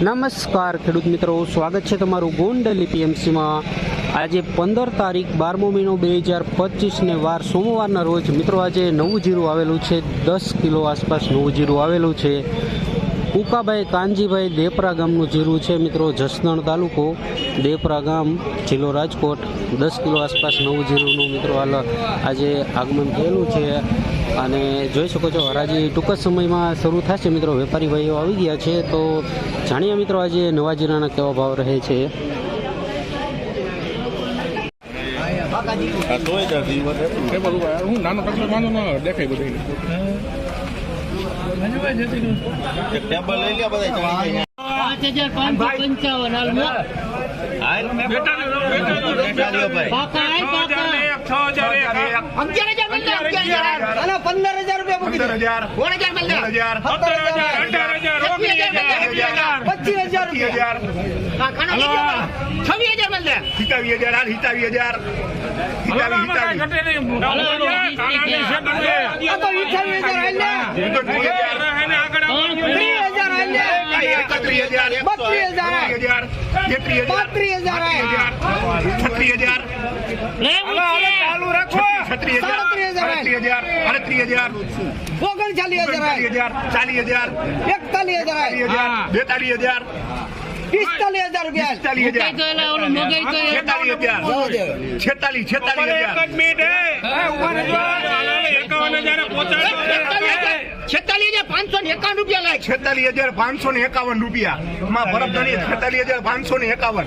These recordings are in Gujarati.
નમસ્કાર, ખેડૂત મિત્રો, સ્વાગત છે તમારું ગોંડલી પીએમસીમાં. આજે પંદર તારીખ, બારમો મહિનો બે હજાર પચીસને વાર, સોમવારના રોજ મિત્રો, આજે નવું જીરું આવેલું છે, દસ કિલો આસપાસ નવું જીરું આવેલું છે. ઉકાભાઈ કાનજીભાઈ દેપરા ગામનું જીરું છે મિત્રો, જસદણ તાલુકો, દેપરા ગામ, જિલ્લો રાજકોટ. દસ કિલો આસપાસ નવું જીરુંનું મિત્રો, હાલ આજે આગમન થયેલું છે. અને જોઈ શકો છો હરાજી ટૂંક જ સમયમાં શરૂ થશે મિત્રો વેપારી ભાઈઓ આવી ગયા છે તો જાણીએ મિત્રો આજે નવા જીરાના કેવા ભાવ રહે છે હું નાનો કચરો ન દેખાય બધું. પાંચ હજાર પાંચસો પંચાવન બેટા મો હાલ. ચાલ્યો ભાઈ. પાકા હાલ પાકા અગિયાર હજાર મળે અગિયાર હજાર. અને પંદર હજાર રૂપિયા મૂકી દે. સોળ હજાર. મળે સત્તર હજાર છવ્વીસ હજાર મળે પચીસ હજાર રૂપિયા. છવ્વીસ હજાર મળે આ તો અઠાવીસ હજાર હાલ ને ત્રીસ હજાર. હાલ ને હજાર હાલ હજાર. હાલ હજાર ઓગણચાલીસ હજાર એકતાલીસ હજાર પિસ્તાલીસ હજાર રૂપિયા હજાર. છેતાલીસ છેતાલીસ હજાર. છેતાલીસ હજાર પાંચસો ને એકાવન રૂપિયા લાય. છેતાલીસ હજાર પાંચસો ને એકાવન રૂપિયા. માં બરફ ધણી છેતાલીસ હજાર પાંચસો ને એકાવન.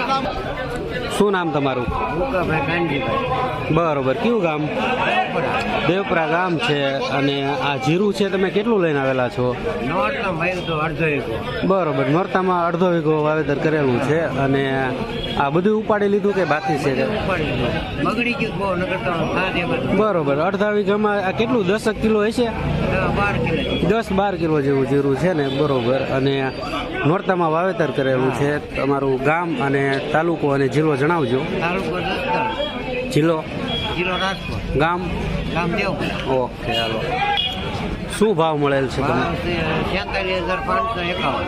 શું નામ તમારું? બરોબર કયું ગામ? દેવપરા. ગામ છે અને આ જીરું છે તમે કેટલું લઈને આવેલા છો? બરોબર નોરતામાં અડધો વીઘો વાવેતર કરેલું છે અને આ બધું ઉપાડી લીધું કે બાકી છે? બરોબર અડધા વીઘામાં આ કેટલું દસ કિલો હશે? દસ બાર કિલો જેવું જીરું છે ને બરોબર. અને નોરતામાં વાવેતર કરેલું છે. તમારું ગામ અને તાલુકો અને જિલ્લો જણાવજો. જિલ્લો? જિલ્લો રાજકોટ. ગામ? ગામ ઓકે હાલો. શું ભાવ મળેલ છે તમને? છેતાલીસ હજાર પાંચસો એકાવન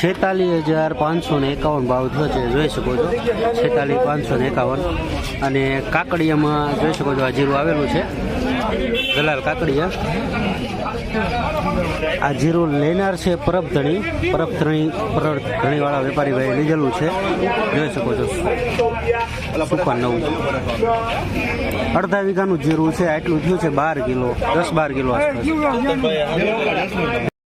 છેતાલીસ હજાર પાંચસો ને એકાવન ભાવ થયો છે. જોઈ શકો છો. છેતાલીસ પાંચસો ને એકાવન. અને કાકડિયામાં જોઈ શકો છો આ જીરું આવેલું છે. દલાલ કાકડિયા આ જીરું લેનાર છે પરબધણી પરબધણી પરબધણીવાળા વેપારી ભાઈ લીધેલું છે. જોઈ શકો છો. સુપર નવું. અડધા વીઘાનું જીરું છે. આટલું થયું છે બાર કિલો, દસ બાર કિલો આસપાસ.